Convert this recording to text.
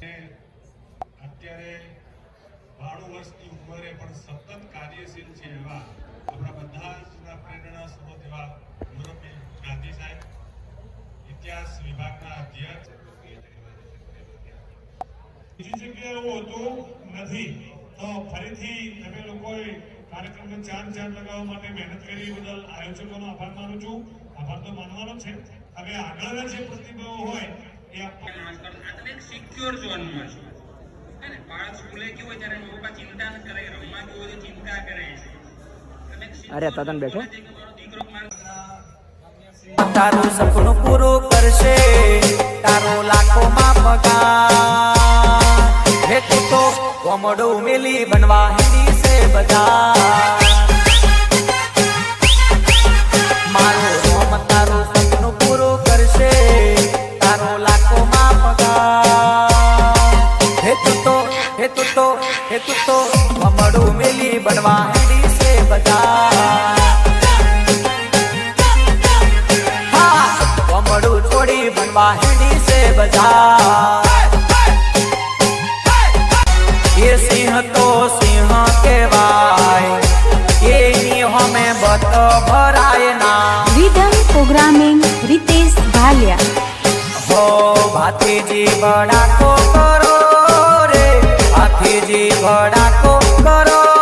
અરે અત્યારે બાણું વર્ષની ઉંમરે પણ સતત કાર્યશીલ છે એવા આપણા બધા જના પ્રેરણા સ્ત્રોત એવા મુરબ્બી ગાંધી સાહેબ, ઇતિહાસ વિભાગના અધ્યક્ષ બીજી જગ્યાએ એવું હોતું નથી તો ફરીથી તમે લોકોએ કાર્યક્રમને ચાંદ ચાંદ લગાવવા માટે મહેનત કરી બદલ આયોજકોનો આભાર માનું છું. આભાર તો માનવાનો છે. હવે આગળના જે પ્રતિભાવો હોય એ એક સિક્યોર ઝોનમાં છે. અને બાળક સ્કૂલે કેવું હોય ત્યારે પપ્પા ચિંતા ન કરે રમવા કેવું હોય ચિંતા કરે. છે અરે, તદન બેઠો. માં તારું સપનું પૂરું કરશે તારો લાખોમાં પગાર. હે તું તો કોમડો મેલી બનવા હિન્દી તારું સપનું પૂરું કરશે, તારો લાખોમાં પગાર. હે તું તો, હે તું તો, હે કોમડો મેલી બનવા હિન્દી સે બજાર. હા કમળું છોડી બનવા હેડી સે બજાર. ভড়াকো করো রে আফিজি ভড়াকো করো।